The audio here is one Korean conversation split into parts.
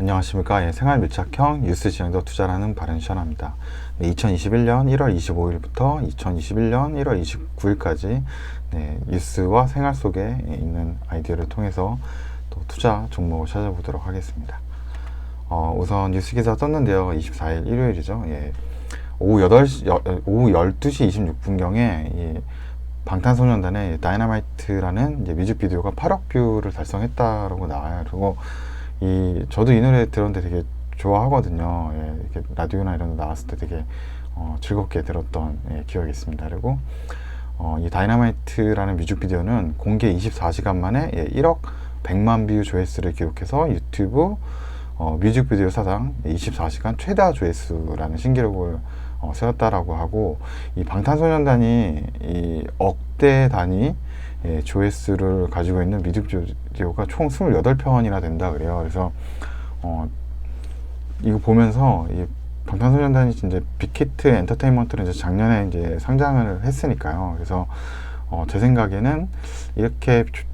안녕하십니까. 예, 생활 밀착형 뉴스 진행도 투자라는 바른시원합니다. 네, 2021년 1월 25일부터 2021년 1월 29일까지 네, 뉴스와 생활 속에 있는 아이디어를 통해서 또 투자 종목을 찾아보도록 하겠습니다. 어, 우선 뉴스 기사 떴는데요. 24일 일요일이죠. 예, 오후 8시, 여, 오후 12시 26분경에 이 방탄소년단의 다이너마이트라는 이제 뮤직비디오가 8억 뷰를 달성했다라고 나와요. 그리고 이 저도 이 노래 들었는데 되게 좋아하거든요. 예, 이렇게 라디오나 이런 데 나왔을 때 되게 어, 즐겁게 들었던 예, 기억이 있습니다. 그리고 어, 이 다이너마이트라는 뮤직비디오는 공개 24시간 만에 예, 1억 100만 뷰 조회수를 기록해서 유튜브 어, 뮤직비디오 사상 24시간 최다 조회수라는 신기록을 어, 세웠다라고 하고 이 방탄소년단이 이 억대 단위 예, 조회수를 가지고 있는 뮤직비디오가 총 28편이나 된다 그래요. 그래서 어, 이거 보면서 이 방탄소년단이 이제 빅히트 엔터테인먼트를 이제 작년에 이제 상장을 했으니까요. 그래서 어, 제 생각에는 이렇게 조-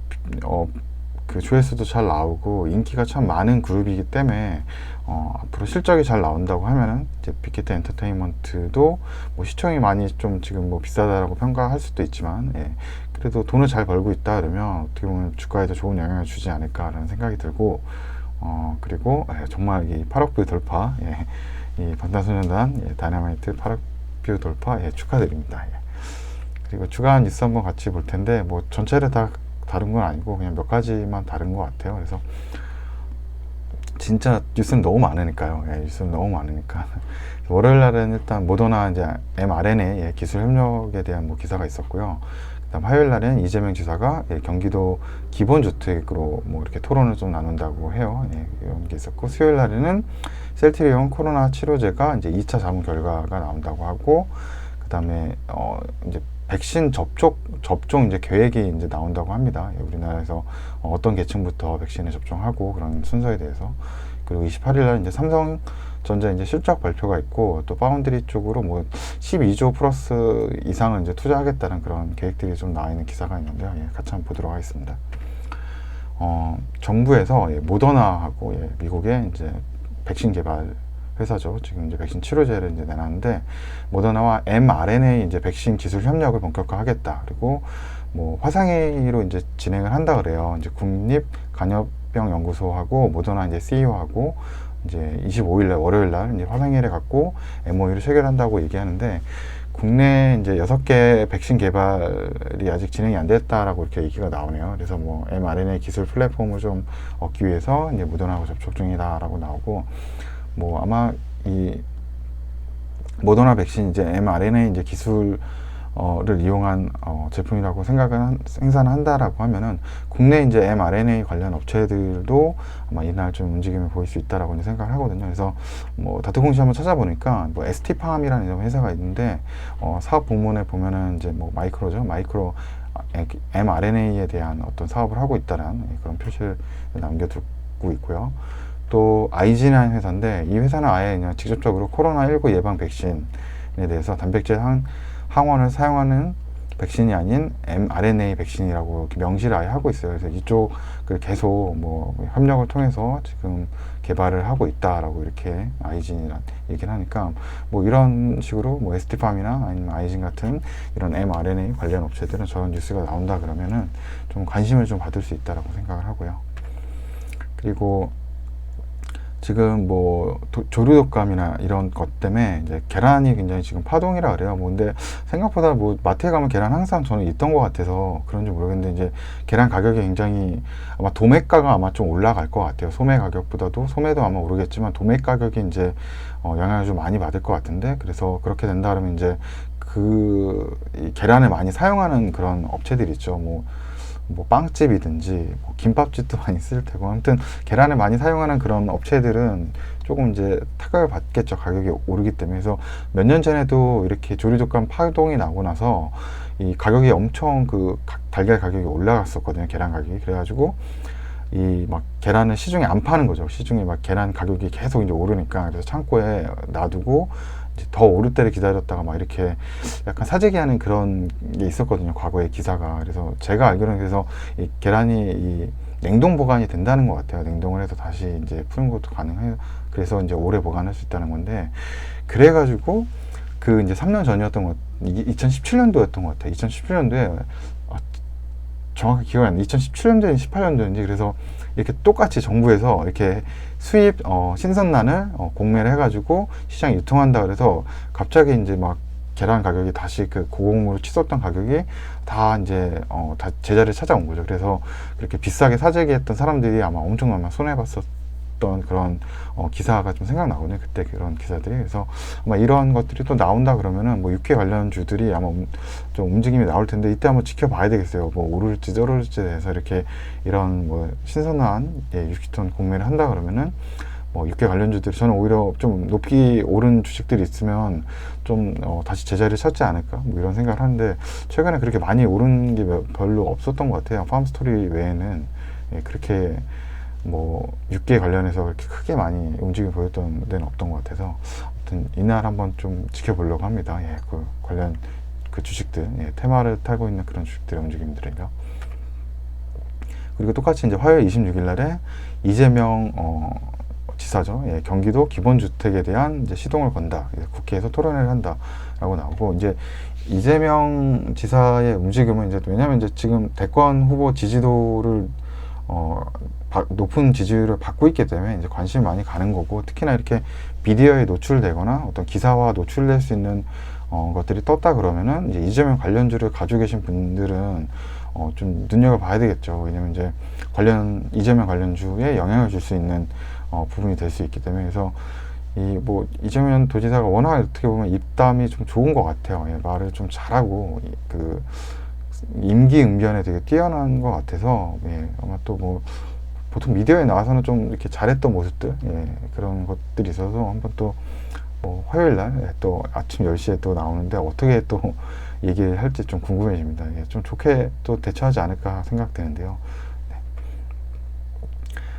어, 그 조회수도 잘 나오고 인기가 참 많은 그룹이기 때문에 어, 앞으로 실적이 잘 나온다고 하면은 이제 빅히트 엔터테인먼트도 뭐 시청이 많이 좀 지금 뭐 비싸다라고 평가할 수도 있지만 예, 그래도 돈을 잘 벌고 있다 그러면 어떻게 보면 주가에도 좋은 영향을 주지 않을까라는 생각이 들고 어, 그리고 예, 정말 이 8억 뷰 돌파 예, 이 방탄소년단 예, 다이너마이트 8억 뷰 돌파 예, 축하드립니다. 예. 그리고 주간 뉴스 한번 같이 볼 텐데 뭐 전체를 다 다른 건 아니고 그냥 몇 가지만 다른 것 같아요. 그래서 진짜 뉴스는 너무 많으니까요. 예, 뉴스는 너무 많으니까. 월요일 날은 일단 모더나 이제 mRNA 예, 기술 협력에 대한 뭐 기사가 있었고요. 그다음 화요일 날은 이재명 지사가 예, 경기도 기본 주택으로 뭐 이렇게 토론을 좀 나눈다고 해요. 예, 이런 게 있었고 수요일 날에는 셀트리온 코로나 치료제가 이제 2차 자문 결과가 나온다고 하고 그다음에 어 이제 백신 접촉 접종 이제 계획이 이제 나온다고 합니다. 예, 우리나라에서 어, 어떤 계층부터 백신을 접종하고 그런 순서에 대해서 그리고 28일 날 이제 삼성 전자 이제 실적 발표가 있고 또 파운드리 쪽으로 뭐 12조 플러스 이상을 이제 투자하겠다는 그런 계획들이 좀 나와 있는 기사가 있는데요. 예, 같이 한번 보도록 하겠습니다. 어, 정부에서 예, 모더나하고 예, 미국의 이제 백신 개발 회사죠. 지금 이제 백신 치료제를 이제 내놨는데 모더나와 mRNA 이제 백신 기술 협력을 본격화하겠다. 그리고 뭐 화상회의로 이제 진행을 한다 그래요. 이제 국립 간염병 연구소하고 모더나 이제 CEO하고 이제 25일 날 월요일 날 이제 화상회의를 갖고 MOU를 체결한다고 얘기하는데 국내 이제 여섯 개 백신 개발이 아직 진행이 안 됐다라고 이렇게 얘기가 나오네요. 그래서 뭐 mRNA 기술 플랫폼을 좀 얻기 위해서 이제 모더나하고 접촉 중이다라고 나오고 뭐 아마 이 모더나 백신 이제 mRNA 이제 기술 어를 이용한 어, 제품이라고 생각을 한, 생산을 한다라고 하면은 국내 이제 mRNA 관련 업체들도 아마 이날 좀 움직임을 보일 수 있다라고 이제 생각을 하거든요. 그래서 뭐 다트공시 한번 찾아보니까 뭐 ST팜이라는 회사가 있는데 어, 사업 부문에 보면은 이제 뭐 마이크로죠, 마이크로 mRNA에 대한 어떤 사업을 하고 있다는 그런 표시를 남겨두고 있고요. 또 아이진이라는 회사인데 이 회사는 아예 그냥 직접적으로 코로나19 예방 백신에 대해서 단백질 항, 항원을 사용하는 백신이 아닌 mRNA 백신이라고 명시를 아예 하고 있어요. 그래서 이쪽을 계속 뭐 협력을 통해서 지금 개발을 하고 있다라고 이렇게 아이진이란 얘기를 하니까 뭐 이런 식으로 뭐 ST팜이나 아니면 아이진 같은 이런 mRNA 관련 업체들은 저런 뉴스가 나온다 그러면은 좀 관심을 좀 받을 수 있다라고 생각을 하고요. 그리고 지금 뭐 도- 조류독감이나 이런 것 때문에 이제 계란이 굉장히 지금 파동이라 그래요. 뭐 근데 생각보다 뭐 마트에 가면 계란 항상 저는 있던 것 같아서 그런지 모르겠는데 이제 계란 가격이 굉장히 아마 도매가가 아마 좀 올라갈 것 같아요. 소매 가격보다도 소매도 아마 오르겠지만 도매 가격이 이제 어, 영향을 좀 많이 받을 것 같은데 그래서 그렇게 된다 그러면 이제 그이 계란을 많이 사용하는 그런 업체들 있죠. 뭐 뭐 빵집이든지 뭐 김밥집도 많이 쓸 테고 아무튼 계란을 많이 사용하는 그런 업체들은 조금 이제 타격을 받겠죠 가격이 오르기 때문에. 그래서 몇 년 전에도 이렇게 조류독감 파동이 나고 나서 이 가격이 엄청 그 가- 달걀 가격이 올라갔었거든요 계란 가격이. 그래가지고 이 막 계란을 시중에 안 파는 거죠. 시중에 막 계란 가격이 계속 이제 오르니까. 그래서 창고에 놔두고 더 오를 때를 기다렸다가 막 이렇게 약간 사재기 하는 그런 게 있었거든요. 과거에 기사가. 그래서 제가 알기로는 그래서 이 계란이 이 냉동 보관이 된다는 것 같아요. 냉동을 해서 다시 이제 푸는 것도 가능해요. 그래서 이제 오래 보관할 수 있다는 건데 그래가지고 그 이제 3년 전이었던 것, 2017년도였던 것 같아요. 2017년도에 아, 정확히 기억이 안 나. 2017년도인지 18년도인지 그래서 이렇게 똑같이 정부에서 이렇게 수입 어, 신선란을 어, 공매를 해가지고 시장에 유통한다 그래서 갑자기 이제 막 계란 가격이 다시 그 고공으로 치솟던 가격이 다 이제 어, 다 제자리를 찾아온 거죠. 그래서 그렇게 비싸게 사재기 했던 사람들이 아마 엄청 아마 손해봤었 던 그런 어, 기사가 좀 생각나거든요. 그때 그런 기사들이. 그래서 아마 이런 것들이 또 나온다 그러면은 뭐 육회 관련 주들이 아마 움- 좀 움직임이 나올 텐데 이때 한번 지켜봐야 되겠어요. 뭐 오를지 떨어질지 해서 이렇게 이런 뭐 신선한 예, 60톤 공매를 한다 그러면은 뭐 육계 관련 주들이 저는 오히려 좀 높이 오른 주식들이 있으면 좀 어, 다시 제자리를 찾지 않을까 뭐 이런 생각을 하는데 최근에 그렇게 많이 오른 게 몇- 별로 없었던 것 같아요. 팜스토리 외에는 예, 그렇게 뭐 육계 관련해서 그렇게 크게 많이 움직임 보였던 데는 없던 것 같아서 아무튼 이날 한번 좀 지켜보려고 합니다. 예, 그 관련 그 주식들 예, 테마를 타고 있는 그런 주식들의 움직임들이요. 그리고 똑같이 이제 화요일 26일 날에 이재명 어, 지사죠. 예, 경기도 기본주택에 대한 이제 시동을 건다. 예, 국회에서 토론회를 한다라고 나오고 이제 이재명 지사의 움직임은 이제 왜냐하면 이제 지금 대권 후보 지지도를 어, 바- 높은 지지율을 받고 있기 때문에 이제 관심이 많이 가는 거고 특히나 이렇게 미디어에 노출되거나 어떤 기사화 노출될 수 있는 어, 것들이 떴다 그러면은 이제 이재명 관련주를 가지고 계신 분들은 어, 좀 눈여겨봐야 되겠죠. 왜냐면 이제 관련 이재명 관련주에 영향을 줄 수 있는 어, 부분이 될 수 있기 때문에 그래서 이 뭐 이재명 도지사가 워낙 어떻게 보면 입담이 좀 좋은 것 같아요. 예, 말을 좀 잘하고 이- 그 임기 응변에 되게 뛰어난 것 같아서 예, 아마 또뭐 보통 미디어에 나와서는 좀 이렇게 잘했던 모습들 예, 그런 것들이 있어서 한번 또 뭐 화요일 날 또 아침 10시에 또 나오는데 어떻게 또 얘기를 할지 좀 궁금해집니다. 예, 좀 좋게 또 대처하지 않을까 생각되는데요. 네.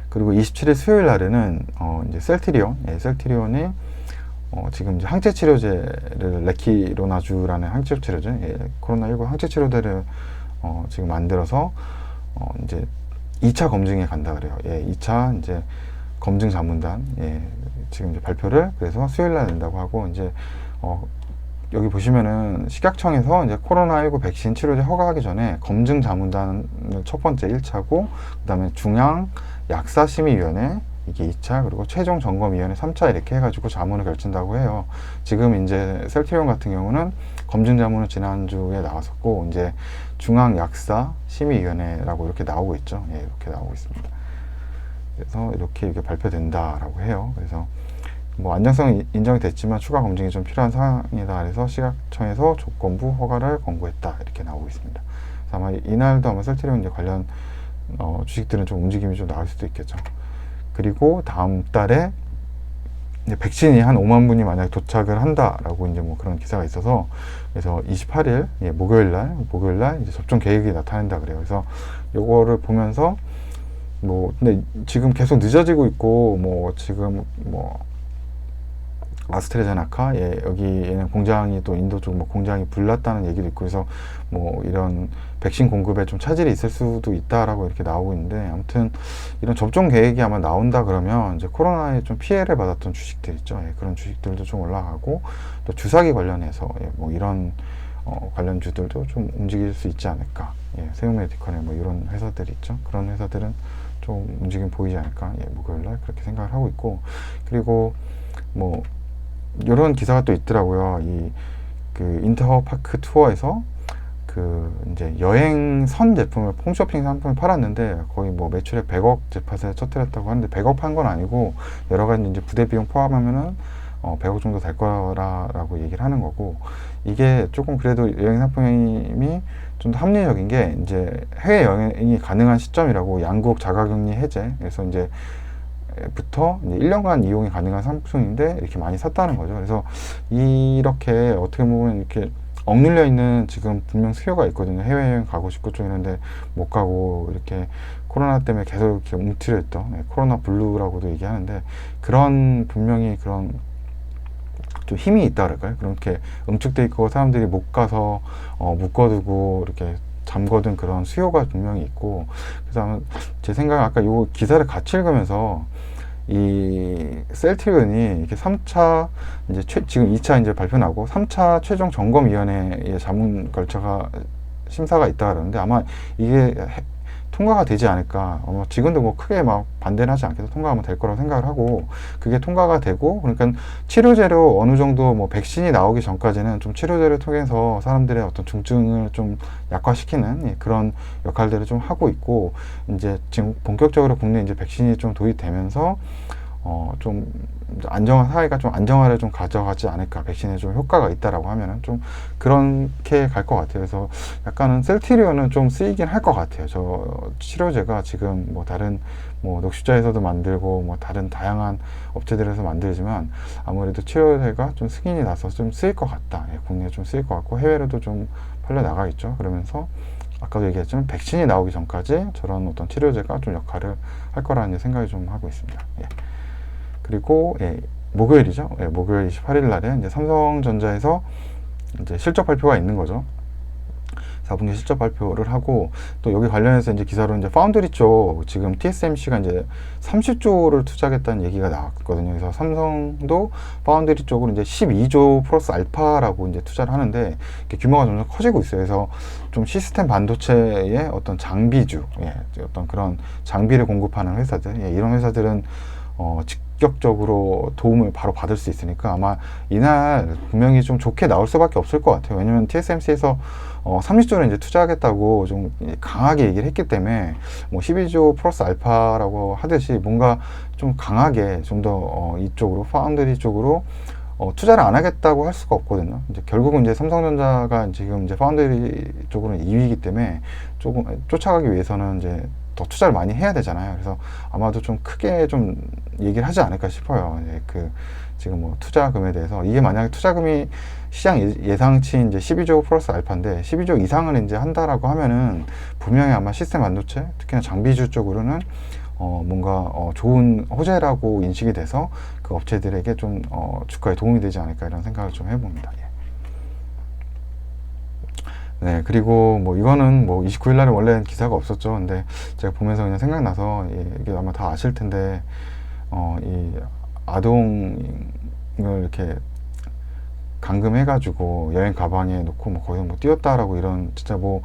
그리고 27일 수요일 날에는 어 이제 셀트리온, 예, 셀트리온이 어 지금 이제 항체 치료제를 레키로나주라는 항체 치료제, 예, 코로나19 항체 치료제를 어 지금 만들어서 어 이제 2차 검증에 간다 그래요. 예, 2차 이제 검증 자문단, 예, 지금 이제 발표를 그래서 수요일 날 낸다고 하고 이제 어 여기 보시면은 식약청에서 이제 코로나19 백신 치료제 허가하기 전에 검증 자문단을 첫 번째 1차고 그다음에 중앙 약사 심의위원회 이게 2차 그리고 최종 점검위원회 3차 이렇게 해가지고 자문을 결친다고 해요. 지금 이제 셀트리온 같은 경우는 검증 자문은 지난주에 나왔었고 이제 중앙 약사 심의위원회라고 이렇게 나오고 있죠. 예, 이렇게 나오고 있습니다. 그래서 이렇게 이게 발표된다라고 해요. 그래서 뭐 안정성이 인정이 됐지만 추가 검증이 좀 필요한 상황이다. 그래서 시각청에서 조건부 허가를 권고했다. 이렇게 나오고 있습니다. 아마 이날도 아마 셀트리온 이제 관련 어, 주식들은 좀 움직임이 좀 나올 수도 있겠죠. 그리고 다음 달에 이제 백신이 한 5만 분이 만약 도착을 한다라고 이제 뭐 그런 기사가 있어서 그래서 28일 예, 목요일 날 목요일 날 이제 접종 계획이 나타난다 그래요. 그래서 요거를 보면서 뭐 근데 지금 계속 늦어지고 있고 뭐 지금 뭐 아스트라제네카 예, 여기에는 공장이 또 인도 쪽 뭐 공장이 불났다는 얘기도 있고 그래서 뭐 이런 백신 공급에 좀 차질이 있을 수도 있다라고 이렇게 나오고 있는데 아무튼 이런 접종 계획이 아마 나온다 그러면 이제 코로나에 좀 피해를 받았던 주식들 있죠. 예, 그런 주식들도 좀 올라가고 또 주사기 관련해서 예, 뭐 이런 어, 관련주들도 좀 움직일 수 있지 않을까. 예, 세우메디컬에 뭐 이런 회사들이 있죠. 그런 회사들은 좀 움직임 보이지 않을까. 예, 목요일날 그렇게 생각을 하고 있고 그리고 뭐 이런 기사가 또 있더라고요. 이 그 인터파크 투어에서 그 이제 여행 선 제품을 홈쇼핑 상품을 팔았는데 거의 뭐 매출에 100억 제팟에 터뜨렸다고 하는데 100억 판 건 아니고 여러 가지 이제 부대 비용 포함하면은 어 100억 정도 될 거라라고 얘기를 하는 거고 이게 조금 그래도 여행 상품이 좀 더 합리적인 게 이제 해외 여행이 가능한 시점이라고 양국 자가격리 해제 그래서 이제 부터 이제 1년간 이용이 가능한 상품인데 이렇게 많이 샀다는 거죠. 그래서 이렇게 어떻게 보면 이렇게 억눌려 있는 지금 분명 수요가 있거든요. 해외여행 가고 싶고 좀 이런데 못 가고 이렇게 코로나 때문에 계속 이렇게 움츠려 있던 네, 코로나 블루라고도 얘기하는데 그런 분명히 그런 좀 힘이 있다 그럴까요? 그렇게 응축돼 있고 사람들이 못 가서 어, 묶어두고 이렇게 잠거든 그런 수요가 분명히 있고 아마 제 생각에 아까 요 기사를 같이 읽으면서 이 셀트리온이 이렇게 3차 이제 최, 지금 2차 이제 발표 나고 3차 최종 점검 위원회의 자문 걸쳐가 심사가 있다 그러는데 아마 이게 해- 통과가 되지 않을까. 아마 지금도 뭐 크게 막 반대는 하지 않겠죠. 통과하면 될 거라고 생각을 하고 그게 통과가 되고 그러니까 치료제로 어느 정도 뭐 백신이 나오기 전까지는 좀 치료제를 통해서 사람들의 어떤 중증을 좀 약화시키는 예, 그런 역할들을 좀 하고 있고 이제 지금 본격적으로 국내 이제 백신이 좀 도입되면서 어, 좀 안정화 사회가 좀 안정화를 좀 가져가지 않을까 백신에 좀 효과가 있다라고 하면은 좀 그렇게 갈 것 같아요. 그래서 약간은 셀티리온은 좀 쓰이긴 할 것 같아요. 저 치료제가 지금 뭐 다른 뭐 녹십자에서도 만들고 뭐 다른 다양한 업체들에서 만들지만 아무래도 치료제가 좀 승인이 나서 좀 쓰일 것 같다. 예, 국내에 좀 쓰일 것 같고 해외로도 좀 팔려 나가 있죠. 그러면서 아까도 얘기했지만 백신이 나오기 전까지 저런 어떤 치료제가 좀 역할을 할 거라는 생각이 좀 하고 있습니다. 예. 그리고 예, 목요일이죠. 예, 목요일 28일 날에 이제 삼성전자에서 이제 실적 발표가 있는 거죠. 4분기 실적 발표를 하고 또 여기 관련해서 이제 기사로 이제 파운드리 쪽 지금 TSMC가 이제 30조를 투자하겠다는 얘기가 나왔거든요. 그래서 삼성도 파운드리 쪽으로 이제 12조 플러스 알파라고 이제 투자를 하는데 규모가 점점 커지고 있어요. 그래서 좀 시스템 반도체의 어떤 장비주, 예, 어떤 그런 장비를 공급하는 회사들, 예, 이런 회사들은 어, 직접적으로 도움을 바로 받을 수 있으니까 아마 이날 분명히 좀 좋게 나올 수밖에 없을 것 같아요. 왜냐면 TSMC에서 어, 30조를 이제 투자하겠다고 좀 강하게 얘기를 했기 때문에 뭐 12조 플러스 알파라고 하듯이 뭔가 좀 강하게 좀 더 어, 이쪽으로 파운드리 쪽으로 어, 투자를 안 하겠다고 할 수가 없거든요. 이제 결국은 이제 삼성전자가 지금 이제 파운드리 쪽으로는 2위이기 때문에 조금 쫓아가기 위해서는 이제 더 투자를 많이 해야 되잖아요. 그래서 아마도 좀 크게 좀 얘기를 하지 않을까 싶어요. 이제 그 지금 뭐 투자금에 대해서 이게 만약에 투자금이 시장 예- 예상치 이제 12조 플러스 알파인데 12조 이상을 이제 한다라고 하면은 분명히 아마 시스템 반도체 특히나 장비주 쪽으로는 어 뭔가 어 좋은 호재라고 인식이 돼서 그 업체들에게 좀 어 주가에 도움이 되지 않을까 이런 생각을 좀 해봅니다. 예. 네, 그리고 뭐 이거는 뭐 29일 날에 원래 기사가 없었죠. 근데 제가 보면서 그냥 생각나서 예, 이게 아마 다 아실 텐데 어, 이 아동을 이렇게 감금해가지고 여행 가방에 놓고 뭐 거기서 뭐 뛰었다라고 이런 진짜 뭐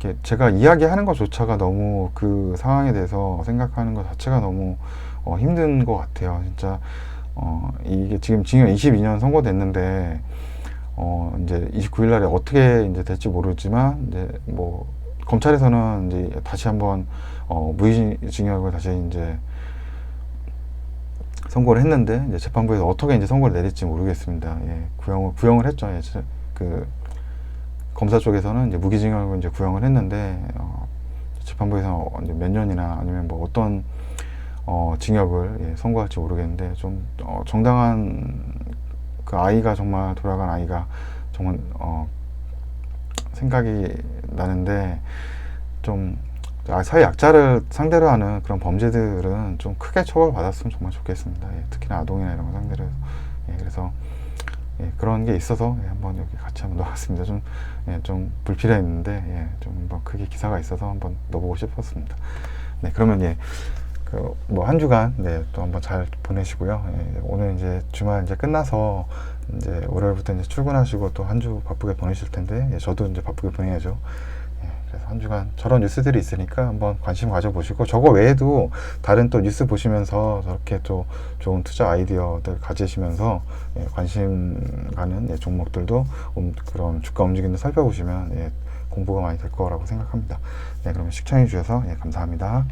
이렇게 제가 이야기하는 것조차가 너무 그 상황에 대해서 생각하는 것 자체가 너무 어, 힘든 것 같아요. 진짜 어, 이게 지금 징역 22년 선고됐는데 어, 이제 29일 날에 어떻게 이제 될지 모르지만, 이제 뭐, 검찰에서는 이제 다시 한번, 어, 무기징역을 다시 이제 선고를 했는데, 이제 재판부에서 어떻게 이제 선고를 내릴지 모르겠습니다. 예, 구형을, 구형을 했죠. 예, 저- 그, 검사 쪽에서는 이제 무기징역을 이제 구형을 했는데, 어, 재판부에서 이제 몇 년이나 아니면 뭐 어떤, 어, 징역을 예, 선고할지 모르겠는데, 좀, 어, 정당한 그 아이가 정말 돌아간 아이가 정말 어 생각이 나는데 좀 아, 사회 약자를 상대로 하는 그런 범죄들은 좀 크게 처벌받았으면 정말 좋겠습니다. 예, 특히나 아동이나 이런 거 상대로 예, 그래서 예, 그런 게 있어서 예, 한번 여기 같이 한번 넣어봤습니다. 좀, 예, 좀 불필요했는데 예, 좀 한번 크게 기사가 있어서 한번 넣어보고 싶었습니다. 네, 그러면 예, 그 뭐 한 주간 네, 또 한번 잘 보내시고요. 예, 오늘 이제 주말 이제 끝나서 이제 월요일부터 이제 출근하시고 또 한 주 바쁘게 보내실 텐데 예, 저도 이제 바쁘게 보내야죠. 한 주간 저런 뉴스들이 있으니까 한번 관심 가져보시고 저거 외에도 다른 또 뉴스 보시면서 저렇게 또 좋은 투자 아이디어들 가지시면서 예, 관심 가는 예, 종목들도 음, 그런 주가 움직임을 살펴보시면 예, 공부가 많이 될 거라고 생각합니다. 네, 그러면 시청해 주셔서 예, 감사합니다.